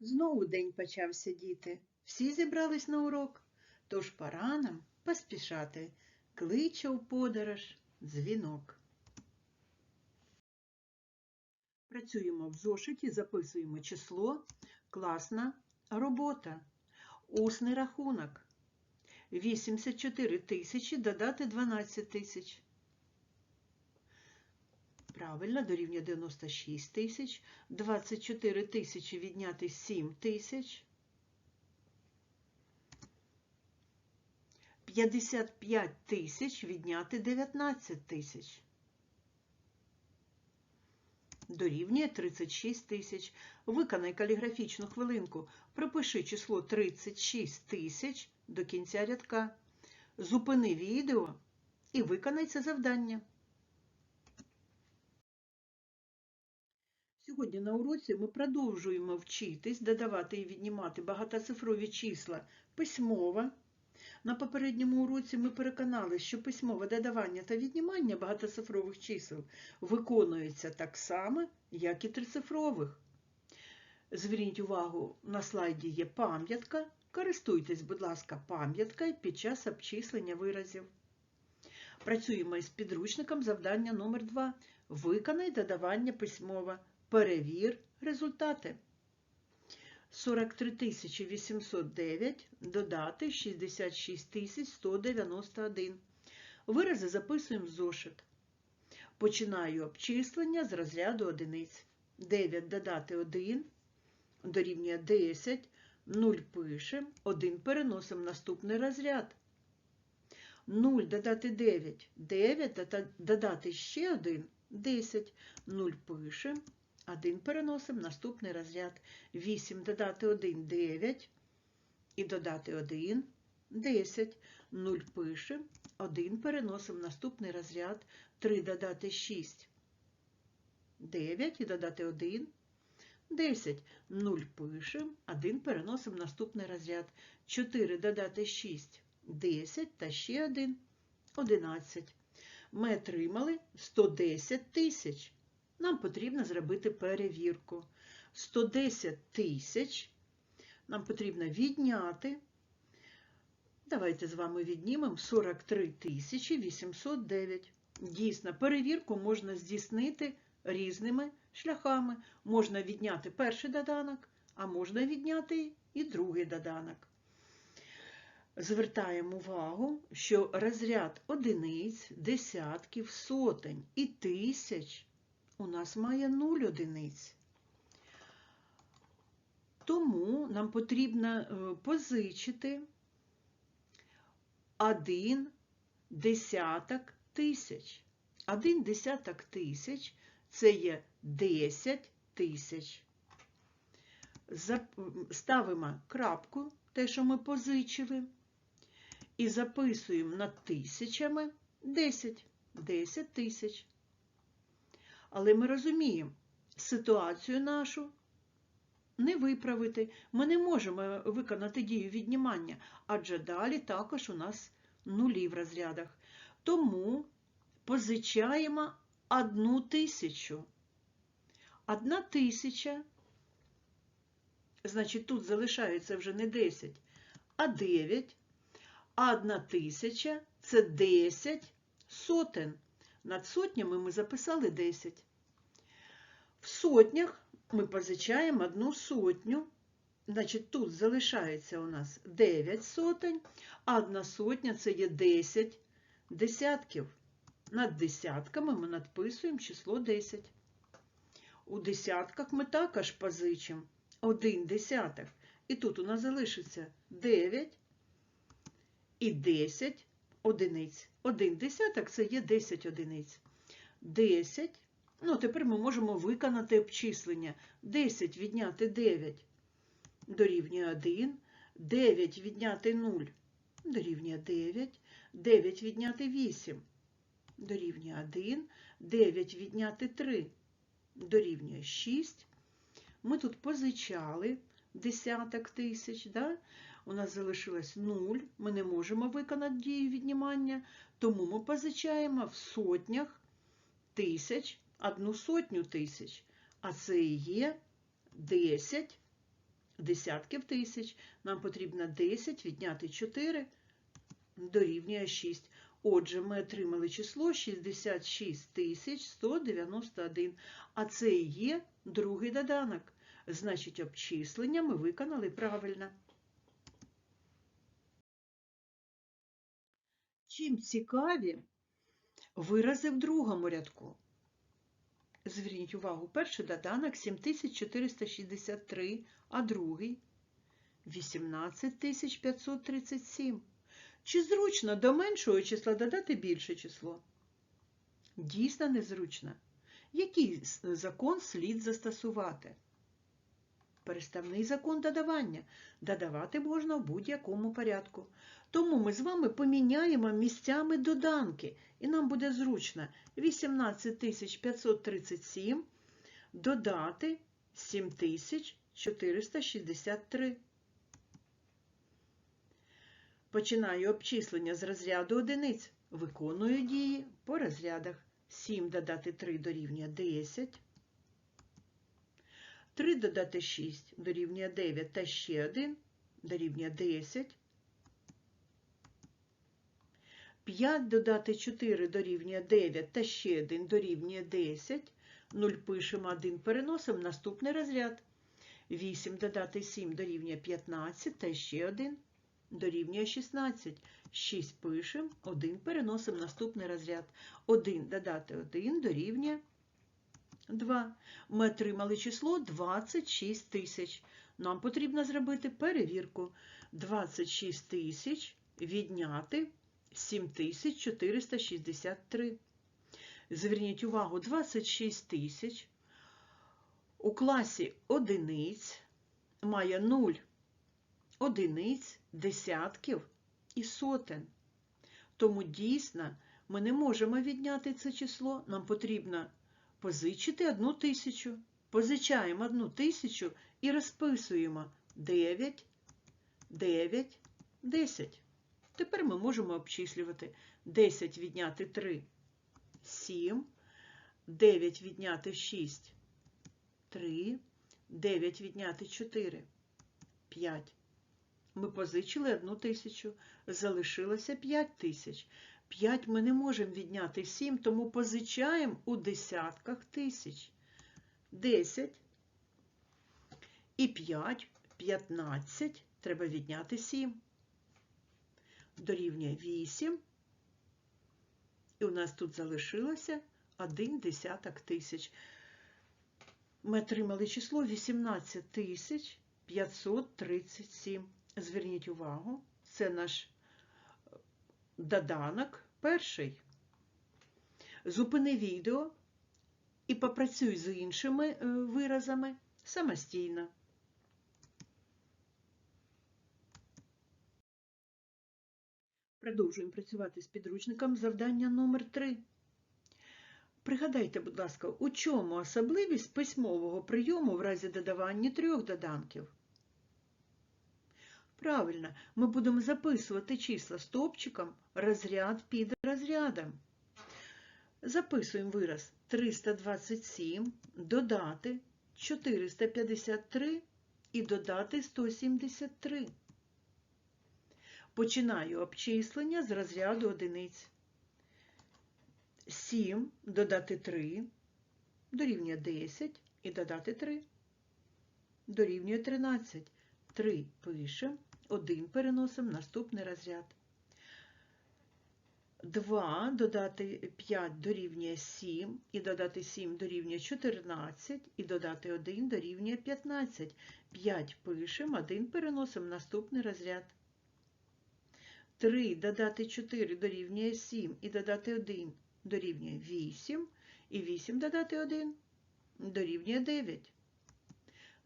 Знову день почався, діти. Всі зібрались на урок. Тож пора нам поспішати. Кличе у подорож дзвінок. Працюємо в зошиті, записуємо число. Класна робота. Усний рахунок. 84 тисячі додати 12 тисяч. Правильно, дорівнює 96 тисяч. 24 тисячі відняти 7 тисяч. 55 тисяч відняти 19 тисяч. Дорівнює 36 тисяч. Виконай каліграфічну хвилинку. Пропиши число 36 тисяч до кінця рядка. Зупини відео і виконай це завдання. Сьогодні на уроці ми продовжуємо вчитись додавати і віднімати багатоцифрові числа письмово. На попередньому уроці ми переконали, що письмове додавання та віднімання багатоцифрових чисел виконується так само, як і трицифрових. Зверніть увагу, на слайді є пам'ятка. Користуйтесь, будь ласка, пам'яткою під час обчислення виразів. Працюємо із підручником завдання номер 2 Виконай додавання письмово. Перевір результати. 43 809 додати 66 191. Вирази записуємо в зошит. Починаю обчислення з розряду одиниць. 9 додати 1 дорівнює 10, 0 пишемо, 1 переносимо в наступний розряд. 0 додати 9, 9 додати ще 1, 10, 0 пишемо. 1 переносимо наступний розряд. 8 додати 1 9 і додати 1 10. 0 пишемо, 1 переносимо наступний розряд. 3 додати 6 9 і додати 1 10. 0 пишемо, 1 переносимо наступний розряд. 4 додати 6 10 та ще 1 11. Ми отримали 110 тисяч нам потрібно зробити перевірку. 110 тисяч нам потрібно відняти. Давайте з вами віднімемо 43 тисячі 809. Дійсно, перевірку можна здійснити різними шляхами. Можна відняти перший доданок, а можна відняти і другий доданок. Звертаємо увагу, що розряд одиниць, десятків, сотень і тисяч у нас має 0 одиниць. Тому нам потрібно позичити один десяток тисяч. Один десяток тисяч це є 10 тисяч. Ставимо крапку, те, що ми позичили, і записуємо над тисячами 10, 10 тисяч. Але ми розуміємо, ситуацію нашу не виправити. Ми не можемо виконати дію віднімання, адже далі також у нас нулі в розрядах. Тому позичаємо одну тисячу. Одна тисяча, значить, тут залишається вже не 10, а 9. А одна тисяча це 10 сотень. Над сотнями ми записали 10. В сотнях ми позичаємо одну сотню. Значить, тут залишається у нас 9 сотень, а одна сотня це є 10 десятків. Над десятками ми надписуємо число 10. У десятках ми також позичимо 1 десяток. І тут у нас залишиться 9 і 10 одиниць. Один десяток це є 10 одиниць. 10. Ну, тепер ми можемо виконати обчислення. 10 відняти 9 дорівнює 1. 9 відняти 0 дорівнює 9. 9 відняти 8 дорівнює 1. 9 відняти 3 дорівнює 6. Ми тут позичали десяток тисяч. Да? У нас залишилось 0, ми не можемо виконати дію віднімання, тому ми позичаємо в сотнях тисяч, одну сотню тисяч, а це і є 10 десятків тисяч. Нам потрібно 10 відняти 4 дорівнює 6. Отже, ми отримали число 66 тисяч 191, а це і є другий доданок. Значить, обчислення ми виконали правильно. Чим цікаві вирази в другому рядку? Зверніть увагу, перший доданок 7463, а другий 18537. Чи зручно до меншого числа додати більше число? Дійсно незручно. Який закон слід застосувати? Переставний закон додавання. Додавати можна в будь-якому порядку. Тому ми з вами поміняємо місцями доданки, і нам буде зручно 18537 додати 7463. Починаю обчислення з розряду одиниць. Виконую дії по розрядах. 7 додати 3 дорівнює 10. 3 додати 6 дорівнює 9 та ще 1 дорівнює 10. 5 додати 4 дорівнює 9 та ще 1 дорівнює 10. 0 пишемо 1 переносимо наступний розряд. 8 додати 7 дорівнює 15 та ще 1 дорівнює 16. 6 пишемо, 1 переносимо наступний розряд. 1 додати 1 дорівнює 2. Ми отримали число 26 тисяч. Нам потрібно зробити перевірку. 26 тисяч відняти 7463. Зверніть увагу, 26 тисяч у класі одиниць має 0 одиниць, десятків і сотень. Тому дійсно ми не можемо відняти це число, нам потрібно позичити одну тисячу. Позичаємо одну тисячу і розписуємо 9, 9, 10. Тепер ми можемо обчислювати 10 відняти 3 7, 9 відняти 6 3, 9 відняти 4 5. Ми позичили одну тисячу, залишилося 5 тисяч. 5 ми не можемо відняти 7, тому позичаємо у десятках тисяч. 10 і 5, 15, треба відняти 7. Дорівнює 8. І у нас тут залишилося 1 десяток тисяч. Ми отримали число 18 тисяч 537. Зверніть увагу, це наш доданок перший. Зупини відео і попрацюй з іншими е, виразами самостійно. Продовжуємо працювати з підручником завдання номер 3 Пригадайте, будь ласка, у чому особливість письмового прийому в разі додавання трьох доданків? Правильно, ми будемо записувати числа стопчиком, розряд під розрядом. Записуємо вираз 327, додати 453 і додати 173. Починаю обчислення з розряду одиниць. 7 додати 3 дорівнює 10 і додати 3 дорівнює 13. 3 пишемо, 1 переносимо наступний розряд. 2 додати 5 дорівнює 7, і додати 7 дорівнює 14, і додати 1 дорівнює 15. 5 пишемо, 1 переносимо наступний розряд. 3 додати 4 дорівнює 7, і додати 1 дорівнює 8, і 8 додати 1 дорівнює 9.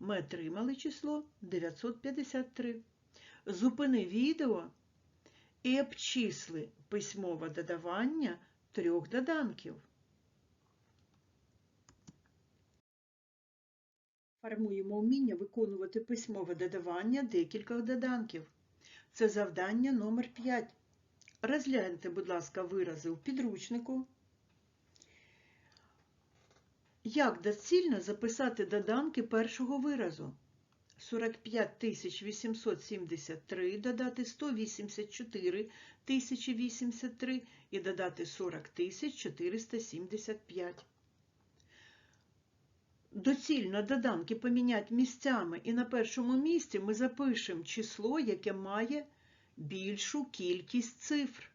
Ми отримали число 953. Зупини відео і обчисли письмове додавання трьох доданків. Формуємо вміння виконувати письмове додавання декількох доданків. Це завдання номер 5. Розгляньте, будь ласка, вирази у підручнику. Як доцільно записати доданки першого виразу? 45 873, додати 184 тисячі 83 і додати 40 475. Доцільно доданки поміняти місцями, і на першому місці ми запишемо число, яке має більшу кількість цифр.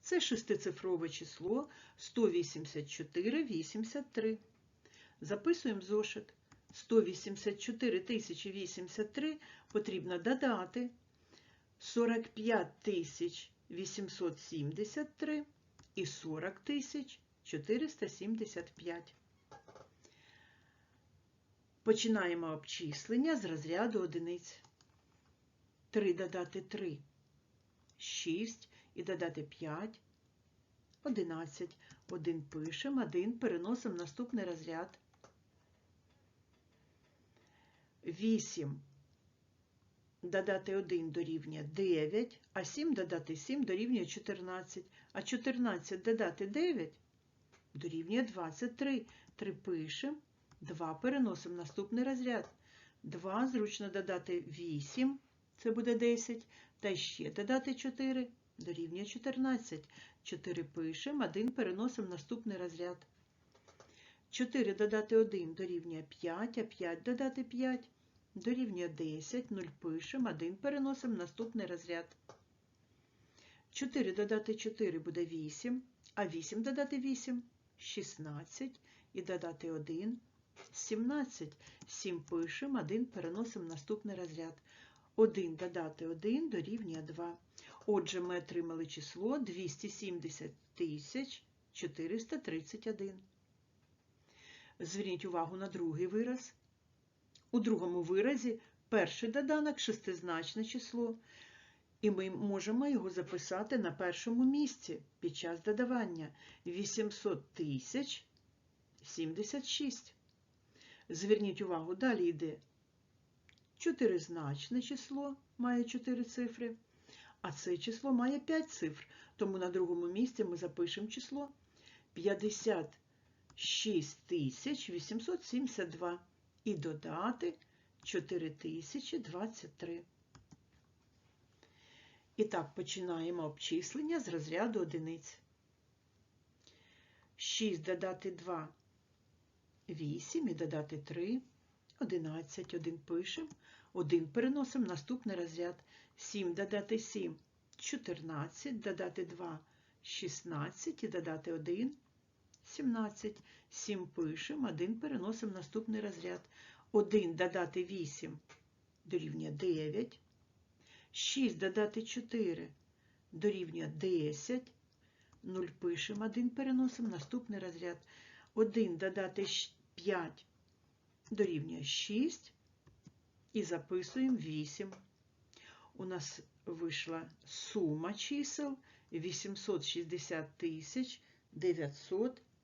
Це шестицифрове число 184,83. Записуємо зошит. 184 тисячі 83 потрібно додати 45 тисяч 873 і 40 тисяч 475. Починаємо обчислення з розряду одиниць. 3 додати 3 – 6 і додати 5 – 11. 1 пишемо, 1 переносимо в наступний розряд. 8 додати 1 дорівнює 9, а 7 додати 7 дорівнює 14, а 14 додати 9 дорівнює 23. 3 пишемо, 2 переносимо в наступний розряд. 2 зручно додати 8, це буде 10, та ще додати 4 дорівнює 14. 4 пишемо, 1 переносимо в наступний розряд. 4 додати 1 дорівнює 5, а 5 додати 5 дорівнює 10, 0 пишемо, 1 переносимо наступний розряд. 4 додати 4 буде 8, а 8 додати 8 – 16, і додати 1 – 17. 7 пишемо, 1 переносимо наступний розряд. 1 додати 1 дорівнює 2. Отже, ми отримали число 270 тисяч 431. Зверніть увагу на другий вираз. У другому виразі перший доданок шестизначне число, і ми можемо його записати на першому місці під час додавання. 800 тисяч 76. Зверніть увагу, далі йде чотиризначне число, має 4 цифри, а це число має 5 цифр, тому на другому місці ми запишемо число 56872 і додати 4023. І так, починаємо обчислення з розряду одиниць. 6 додати 2 – 8 і додати 3 – 11. 1 пишемо, 1 переносимо наступний розряд. 7 додати 7 – 14, додати 2 – 16 і додати 1 – 17. 7 пишемо, 1 переносимо наступний розряд. 1 додати 8 дорівнює 9. 6 додати 4 дорівнює 10. 0 пишемо, 1 переносимо в наступний розряд. 1 додати 5 дорівнює 6. І записуємо 8. У нас вийшла сума чисел 860 тисяч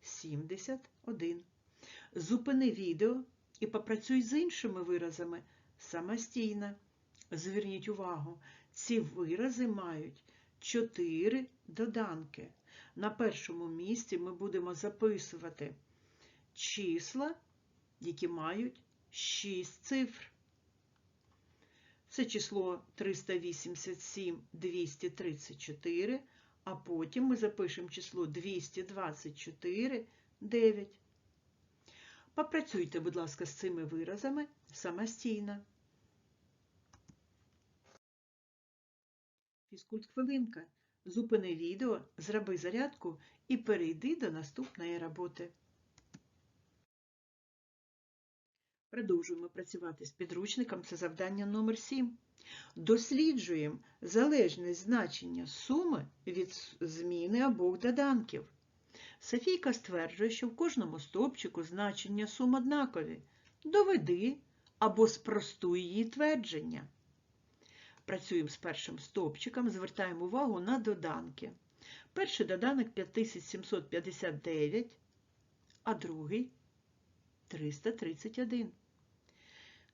971. Зупини відео і попрацюй з іншими виразами самостійно. Зверніть увагу, ці вирази мають 4 доданки. На першому місці ми будемо записувати числа, які мають 6 цифр. Це число 387 234, а потім ми запишемо число 224 9. Попрацюйте, будь ласка, з цими виразами самостійно. Фізкульт-хвилинка. Зупини відео, зроби зарядку і перейди до наступної роботи. Продовжуємо працювати з підручником. Це завдання номер 7. Досліджуємо залежність значення суми від зміни обох доданків. Софійка стверджує, що в кожному стовпчику значення сум однакові. Доведи або спростуй її твердження. Працюємо з першим стовпчиком, звертаємо увагу на доданки. Перший доданок 5759, а другий 331.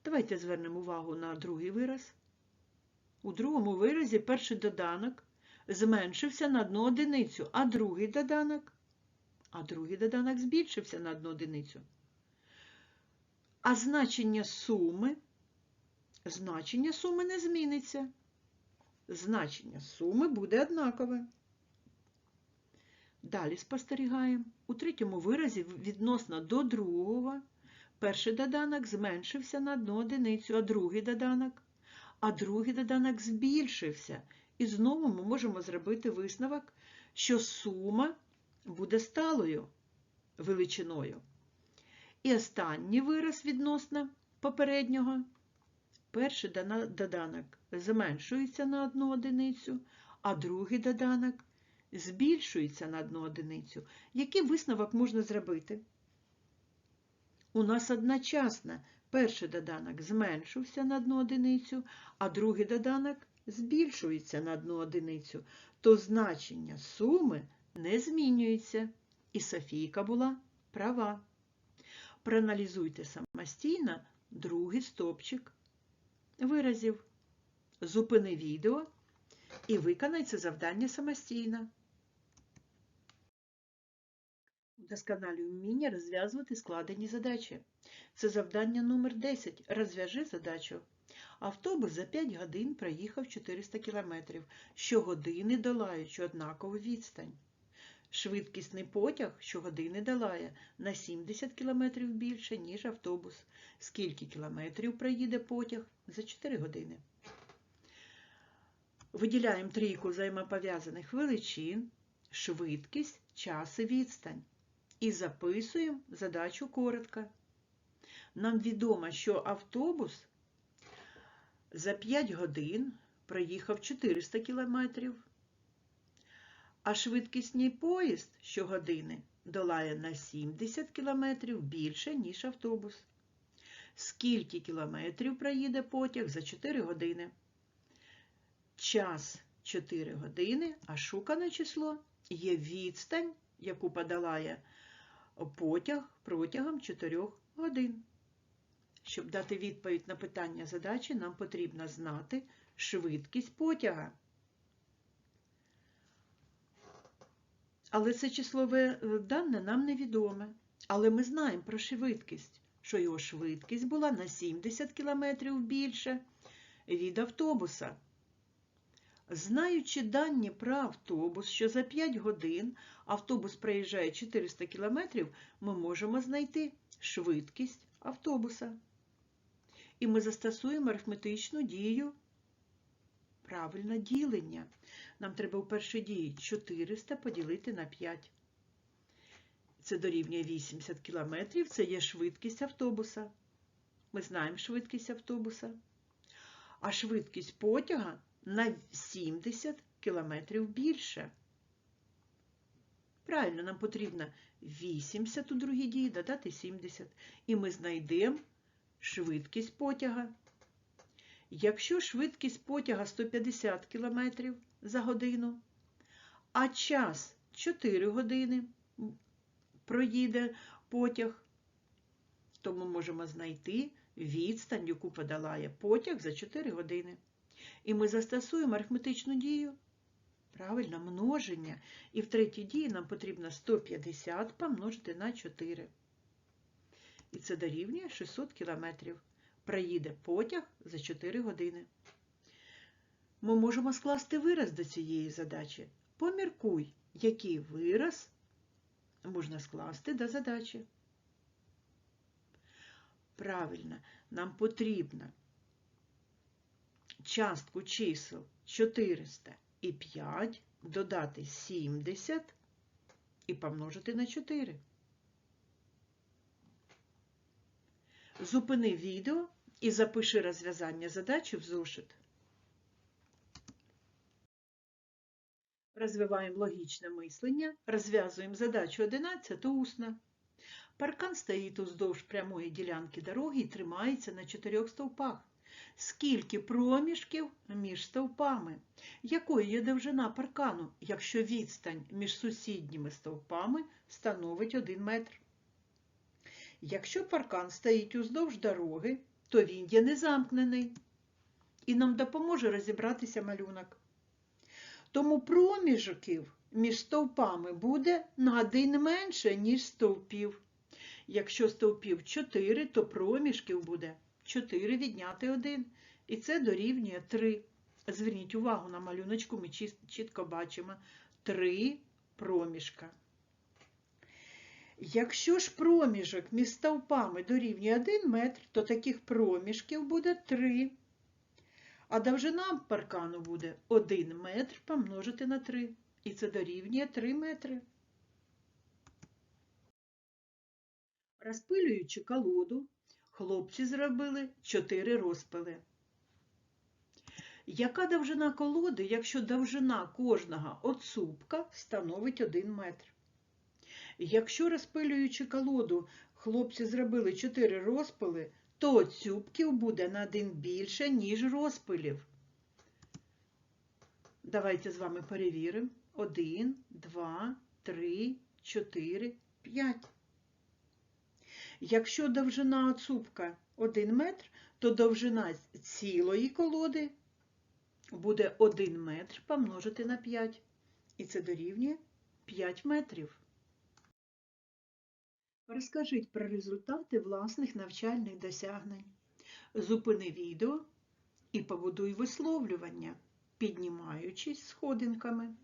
Давайте звернемо увагу на другий вираз. У другому виразі перший доданок зменшився на одну одиницю, а другий доданок, а другий доданок збільшився на одну одиницю. А значення суми значення суми не зміниться. Значення суми буде однакове. Далі спостерігаємо. У третьому виразі відносно до другого перший доданок зменшився на одну одиницю, а другий доданок, а другий доданок збільшився. І знову ми можемо зробити висновок, що сума буде сталою величиною. І останній вираз відносно попереднього. Перший доданок зменшується на одну одиницю, а другий доданок збільшується на одну одиницю. Який висновок можна зробити? У нас одночасно перший доданок зменшився на одну одиницю, а другий доданок збільшується на одну одиницю, то значення суми не змінюється. І Софійка була права. Проаналізуйте самостійно другий стопчик виразів. Зупини відео і виконай це завдання самостійно. Досконалюй вміння розв'язувати складені задачі. Це завдання номер 10. Розв'яжи задачу. Автобус за 5 годин проїхав 400 км, щогодини долаючи однакову відстань. Швидкісний потяг щогодини долає на 70 км більше, ніж автобус. Скільки кілометрів проїде потяг за 4 години? Виділяємо трійку взаємопов'язаних величин, швидкість, час і відстань. І записуємо задачу коротко. Нам відомо, що автобус за 5 годин проїхав 400 кілометрів, а швидкісний поїзд щогодини долає на 70 кілометрів більше, ніж автобус. Скільки кілометрів проїде потяг за 4 години? Час 4 години, а шукане число є відстань, яку подолає потяг протягом 4 годин. Щоб дати відповідь на питання задачі, нам потрібно знати швидкість потяга. Але це числове е, дане нам невідоме. Але ми знаємо про швидкість, що його швидкість була на 70 км більше від автобуса. Знаючи дані про автобус, що за 5 годин автобус проїжджає 400 км, ми можемо знайти швидкість автобуса. І ми застосуємо арифметичну дію правильне ділення. Нам треба у першій дії 400 поділити на 5. Це дорівнює 80 км, це є швидкість автобуса. Ми знаємо швидкість автобуса. А швидкість потяга на 70 км більше. Правильно, нам потрібно 80 у другій дії додати 70. І ми знайдемо швидкість потяга. Якщо швидкість потяга 150 км за годину, а час 4 години проїде потяг, то ми можемо знайти відстань, яку подолає потяг за 4 години. І ми застосуємо арифметичну дію. Правильно, множення. І в третій дії нам потрібно 150 помножити на 4. І це дорівнює 600 кілометрів. Проїде потяг за 4 години. Ми можемо скласти вираз до цієї задачі. Поміркуй, який вираз можна скласти до задачі. Правильно, нам потрібно частку чисел 400 і 5 додати 70 і помножити на 4. Зупини відео і запиши розв'язання задачі в зошит. Розвиваємо логічне мислення, розв'язуємо задачу 11 усно. Паркан стоїть уздовж прямої ділянки дороги і тримається на чотирьох стовпах. Скільки проміжків між стовпами? Якою є довжина паркану, якщо відстань між сусідніми стовпами становить 1 метр? Якщо паркан стоїть уздовж дороги, то він є незамкнений і нам допоможе розібратися малюнок. Тому проміжків між стовпами буде на один менше, ніж стовпів. Якщо стовпів 4, то проміжків буде 4 відняти 1. І це дорівнює 3. Зверніть увагу на малюночку, ми чітко бачимо 3 проміжка. Якщо ж проміжок між стовпами дорівнює 1 метр, то таких проміжків буде 3. А довжина паркану буде 1 метр помножити на 3. І це дорівнює 3 метри. Розпилюючи колоду, хлопці зробили 4 розпили. Яка довжина колоди, якщо довжина кожного оцупка становить 1 метр? Якщо розпилюючи колоду, хлопці зробили 4 розпили, то оцюбків буде на 1 більше, ніж розпилів. Давайте з вами перевіримо. 1, 2, 3, 4, 5. Якщо довжина оцупка 1 метр, то довжина цілої колоди буде 1 метр помножити на 5. І це дорівнює 5 метрів. Розкажіть про результати власних навчальних досягнень. Зупини відео і побудуй висловлювання, піднімаючись сходинками.